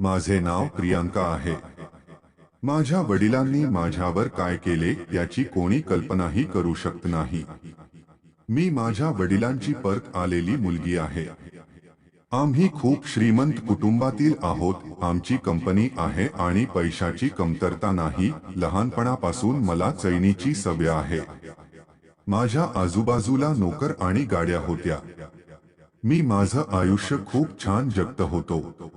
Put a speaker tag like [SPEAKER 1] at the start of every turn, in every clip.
[SPEAKER 1] माझे नाव प्रियांका आहे. माझ्या वडिलांनी माझ्यावर काय केले याची कोणी कल्पनाही करू शकत नाही. मी माझ्या वडिलांची परत आलेली मुलगी आहे. आम्ही खूप श्रीमंत कुटुंबातील आहोत, आमची कंपनी आहे आणि पैशाची कमतरता नाही, लहानपणापासून मला चैनीची सवय आहे. माझ्या आजूबाजूला नोकर आणि गाड्या होत्या. मी माझं आयुष्य खूप छान जगत होतो.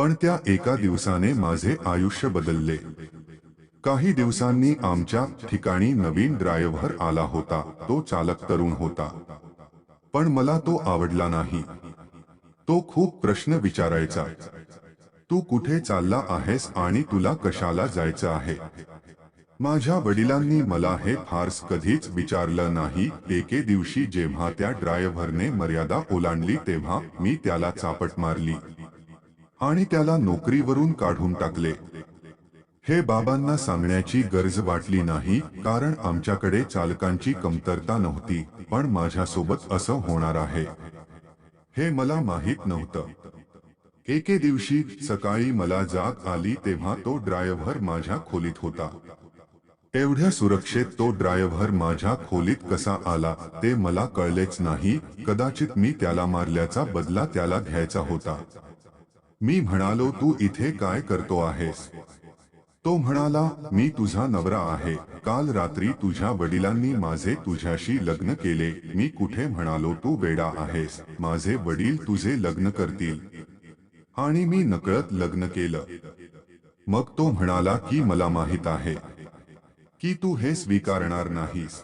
[SPEAKER 1] पण त्या एका दिवसाने माझे आयुष्य बदलले. काही दिवसांनी आमच्या ठिकाणी नवीन ड्रायव्हर आला होता तो चालक तरुण होता. पण मला तो आवडला नाही. तो खूप प्रश्न विचारायचा. तू कुठे चालला आहेस आणि तुला कशाला जायचं आहे? माझ्या वडिलांनी मला हे फारस कधीच विचारलं नाही. एके दिवशी जेव्हा त्या ड्रायव्हरने मर्यादा ओलांडली तेव्हा मी त्याला चापट मारली. आणि त्याला नोकरीवरून काढून टाकले. हे बाबांना सांगण्याची गरज वाटली नाही कारण आमच्याकडे चालकांची कमतरता नव्हती पण माझ्यासोबत असं होणार आहे. हे मला माहीत नव्हतं. एके दिवशी सकाळी मला जाग आली तेव्हा तो ड्रायव्हर माझ्या खोलीत होता. एवढ्या सुरक्षेत तो ड्रायव्हर माझ्या खोलीत कसा आला ते मला कळलेच नाही कदाचित मी त्याला मारल्याचा बदला त्याला घ्यायचा होता. मी म्हणालो, तू इथे काय करतो आहेस? तो म्हणाला, मी तुझा नवरा आहे. काल रात्री तुझ्या वडिलांनी माझे तुझ्याशी लग्न केले. मी कुठे म्हणालो, तू वेडा आहेस. माझे वडील तुझे लग्न करतील. आणि मी नकळत लग्न केलं. मग तो म्हणाला, की मला माहित आहे, की तू हे स्वीकारणार नाहीस.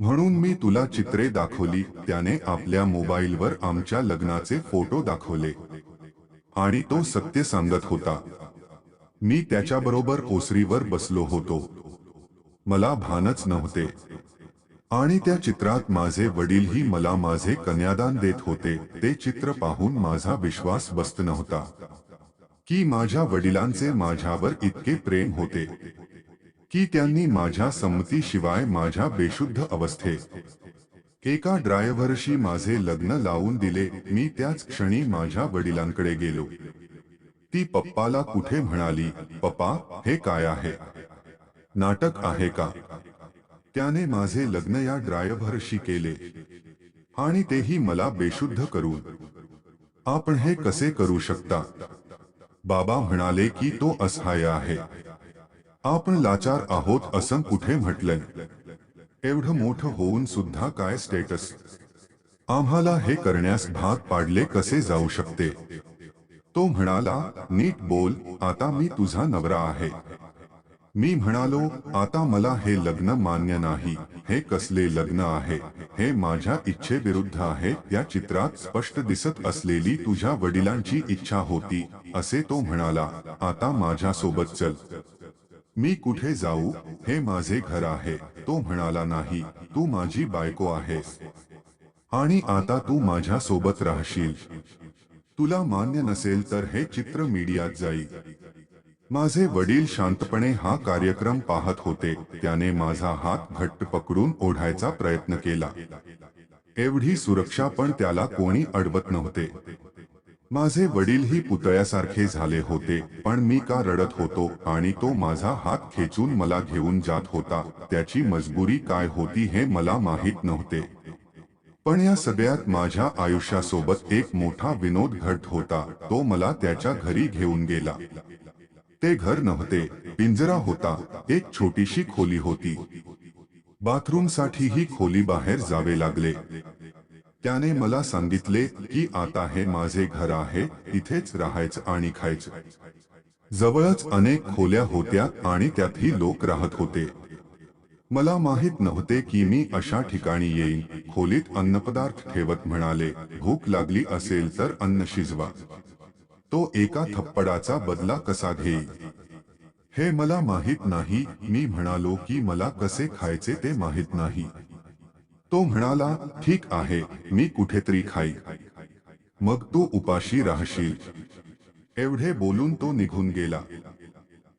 [SPEAKER 1] म्हणून मी तुला चित्रे दाखवली. त्याने आपल्या मोबाईलवर आमच्या लग्नाचे फ़ोटो दाखवले. आणि तो सत्य सांगत होता. मी त्याच्याबरोबर ओसरीवर बसलो होतो. मला भानच नव्हते. आणि त्या चित्रात माझे वडीलही मला माझे कन्यादान देत होते. ते चित्र पाहून माझा विश्वास बसत नव्हता. की माझ्या वडिलांचे माझ्यावर इतके प्रेम होते. की त्यांनी माझ्या संमतीशिवाय माझ्या बेशुद्ध अवस्थेत एका ड्रायव्हरशी माझे लग्न लावून दिले. मी त्याच क्षणी माझ्या वडिलांकडे गेलो. ती पप्पाला कुठे म्हणाली, पप्पा, हे काय आहे? नाटक आहे का? त्याने माझे लग्न या ड्रायव्हरशी केले. आणि तेही मला बेशुद्ध करून. आपण हे कसे करू शकता? बाबा म्हणाले की तो असहाय्य आहे. आपण लाचार आहोत असं कुठे म्हटलंय? एवढं मोठं होऊन स्टेटस आम्हाला हे करण्यास भाग पाडले कसे जाऊ शकते? तो म्हणाला, नीट बोल, आता मी तुझा नवरा आहे. मी म्हणालो, आता मला हे लग्न मान्य नाही. हे कसले लग्न आहे? हे माझ्या इच्छेविरुद्ध आहे त्या चित्रात स्पष्ट दिसत असलेली तुझ्या वडिलांची इच्छा होती, असे तो म्हणाला. आता माझ्या सोबत चल. मी कुठे जाऊ हे माझे घर आहे. तो म्हणाला, नाही, तू माझी बायको आहेस. आणि आता तू माझ्या सोबत राहशील. तुला मान्य नसेल तर हे चित्र मीडियात जाईल. माझे वडील शांतपणे हा कार्यक्रम पाहत होते. त्याने माझा हात घट्ट पकडून ओढायचा प्रयत्न केला. एवढी सुरक्षा पण त्याला कोणी अडवत नव्हते. माझे वडीलही पुतळ्यासारखे झाले होते, पण मी का रडत होतो आणि तो माझा हात खेचून मला घेऊन जात होता, त्याची मजबुरी काय होती हे मला माहीत नव्हते. पण या सगळ्यात माझ्या आयुष्यासोबत एक मोठा विनोद घडत होता तो मला त्याच्या घरी घेऊन गेला. ते घर नव्हते, पिंजरा होता, एक छोटीशी खोली होती. बाथरूम साठी ही खोली बाहेर जावे लागले. त्याने मला सांगितले की आता हे माझे घर आहे, इथेच राहायचं आणि खायचं. जवळच अनेक खोल्या होत्या आणि त्यातही लोक राहत होते. मला माहित नव्हते की मी अशा ठिकाणी येईन, खोलीत अन्नपदार्थ ठेवत म्हणाले, भूक लागली असेल तर अन्न शिजवा. तो एका थप्पडाचा बदला कसा घेईल? हे मला माहित नाही, मी म्हणालो की मला कसे खायचे ते माहित नाही. तो म्हणाला, ठीक आहे, मी कुठेतरी खाई. मग तू उपाशी राहशील एवढे बोलून तो निघून गेला.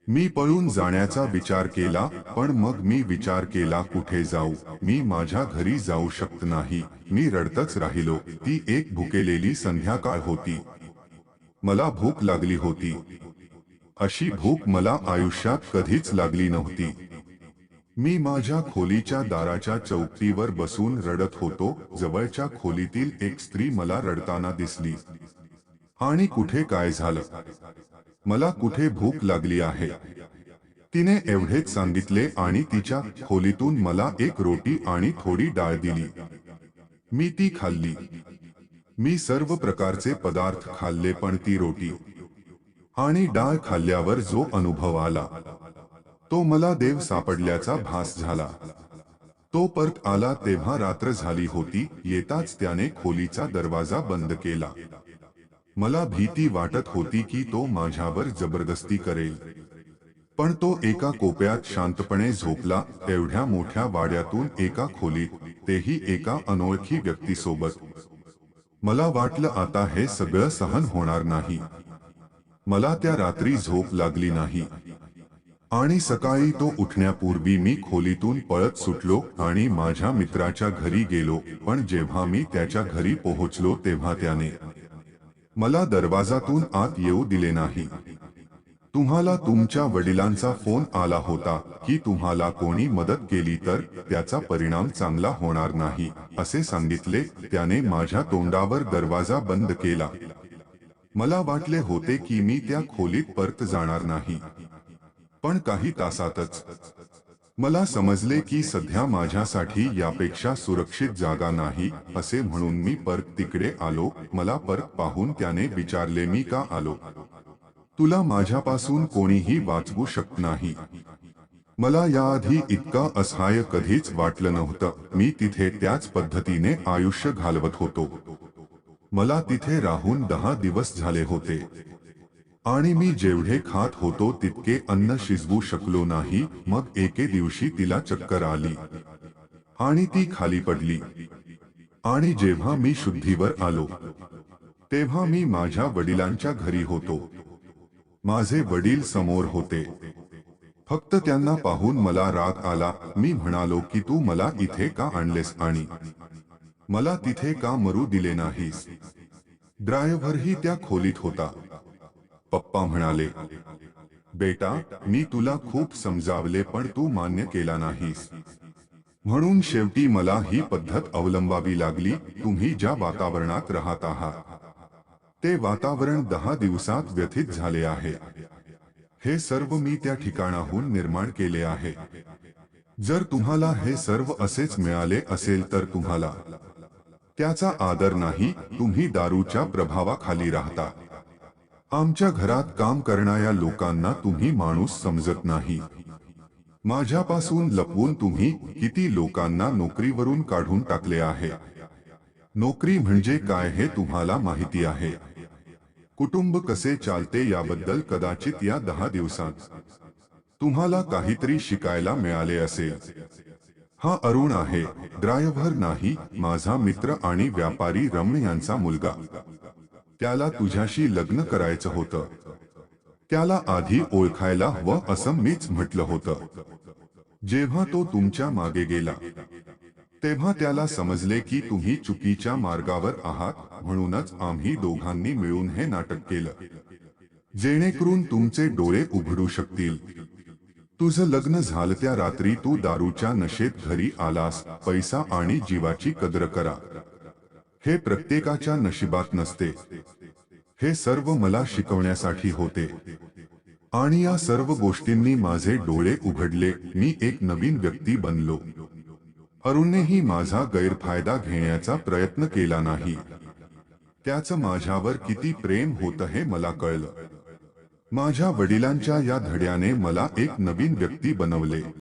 [SPEAKER 1] मी पळून जाण्याचा विचार केला, पण मग मी विचार केला, कुठे जाऊ? मी माझ्या घरी जाऊ शकत नाही. मी रडतच राहिलो. ती एक भुकेलेली संध्याकाळ होती. मला भूक लागली होती. अशी भूक मला आयुष्यात कधीच लागली नव्हती. मी माझ्या खोलीच्या दाराच्या चौकटीवर बसून रडत होतो. जवळच्या खोलीतील एक स्त्री मला रडताना दिसली. आणि कुठे काय झालं? मला कुठे भूक लागली आहे? तिने एवढेच सांगितले आणि तिच्या खोलीतून मला एक रोटी आणि थोडी डाळ दिली. मी ती खाल्ली. मी सर्व प्रकारचे पदार्थ खाल्ले पण ती रोटी. आणि डाळ खाल्ल्यावर जो अनुभव आला. तो मला देव सापडल्याचा भास झाला. तो परत आला तेव्हा रात्र झाली होती येताच त्याने खोलीचा दरवाजा बंद केला. मला भीती वाटत होती की तो माझ्यावर जबरदस्ती करेल. पण तो एका कोप्यात शांतपणे झोपला एवढ्या मोठ्या वाड्यातून एका खोलीत तेही एका अनोळखी व्यक्तीसोबत. मला वाटलं आता हे सगळं सहन होणार नाही. मला त्या रात्री झोप लागली नाही. आणि सकाळी तो उठण्यापूर्वी मी खोलीतून पळत सुटलो आणि माझ्या मित्राच्या घरी गेलो, पण जेव्हा मी त्याच्या घरी पोहोचलो तेव्हा त्याने मला दरवाजातून आत येऊ दिले नाही. तुम्हाला तुमच्या वडिलांचा फ़ोन आला होता की तुम्हाला कोणी मदत केली तर त्याचा परिणाम चांगला होणार नाही, असे सांगितले. त्याने माझ्या तोंडावर दरवाज़ा बंद केला. मला वाटले होते की मी त्या खोलीत परत जाणार नाही. पण काही तासातच. मला समजले की सध्या माझ्यासाठी यापेक्षा सुरक्षित जागा नाही, असे म्हणून मी परत तिकडे आलो, मला परत पाहून त्याने विचारले, मी का आलो? तुला माझ्यापासून कोणीही वाचवू शकत नाही. मला याआधी इतका असहाय कधीच वाटलं नव्हतं, मी तिथे त्याच पद्धतीने आयुष्य घालवत होतो. मला तिथे राहून दहा दिवस झाले होते. आणि मी जेवढे खात होतो तितके अन्न शिजवू शकलो नाही. मग एके दिवशी तिला चक्कर आली. आणि ती खाली पडली. आणि जेव्हा मी शुद्धीवर आलो, तेव्हा मी माझ्या वडिलांच्या घरी होतो. माझे वडील समोर होते. फक्त त्यांना पाहून मला राग आला. मी म्हणालो की तू मला इथे का आणलेस आणि मला तिथे का मरू दिले नाहीस? ड्रायव्हरही त्या खोलीत होता. पप्पा म्हणाले, बेटा, मी तुला खूप समजावले, पण तू मान्य केला नाहीस. म्हणून शेवटी मला ही पद्धत अवलंबावी लागली, तुम्ही ज्या वातावरणात राहत आहात. ते वातावरण दहा दिवसात व्यथित झाले आहे. हे सर्व मी त्या ठिकाणाहून निर्माण केले आहे. जर तुम्हाला हे सर्व असेच मिळाले असेल तर तुम्हाला त्याचा आदर नाही, तुम्ही दारूच्या प्रभावाखाली राहता. आमच्या घरात काम करणाऱ्या लोकांना तुम्ही माणूस समजत नाही. माझ्यापासून लपवून तुम्ही किती लोकांना नोकरीवरून काढून टाकले आहे? नोकरी म्हणजे काय हे तुम्हाला माहिती आहे. कुटुंब कसे चालते याबद्दल कदाचित या दहा दिवसात तुम्हाला काहीतरी शिकायला मिळाले असेल. हा अरुण आहे, ड्रायव्हर नाही, माझा मित्र आणि व्यापारी रम्य यांचा मुलगा. त्याला तुझ्याशी लग्न करायचं होतं. त्याला आधी ओळखायला हवं असं मीच म्हटलं होतं. जेव्हा तो तुमच्या मागे गेला तेव्हा त्याला समजले की तुम्ही चुकीच्या मार्गावर आहात म्हणूनच आम्ही दोघांनी मिळून हे नाटक केलं. जेणेकरून तुमचे डोळे उघडू शकतील. तुझं लग्न झालं त्या रात्री तू दारूच्या नशेत घरी आलास पैसा आणि जीवाची कद्र करा. हे प्रत्येकाच्या नशिबात नसते. हे सर्व मला शिकवण्यासाठी होते. आणि या सर्व गोष्टींनी माझे डोळे उघडले. मी एक नवीन व्यक्ती बनलो. अरुणनेही माझा गैरफायदा घेण्याचा प्रयत्न केला नाही. त्याचं माझ्यावर किती प्रेम होतं हे मला कळलं. माझ्या वडिलांच्या या धड्याने मला एक नवीन व्यक्ती बनवले.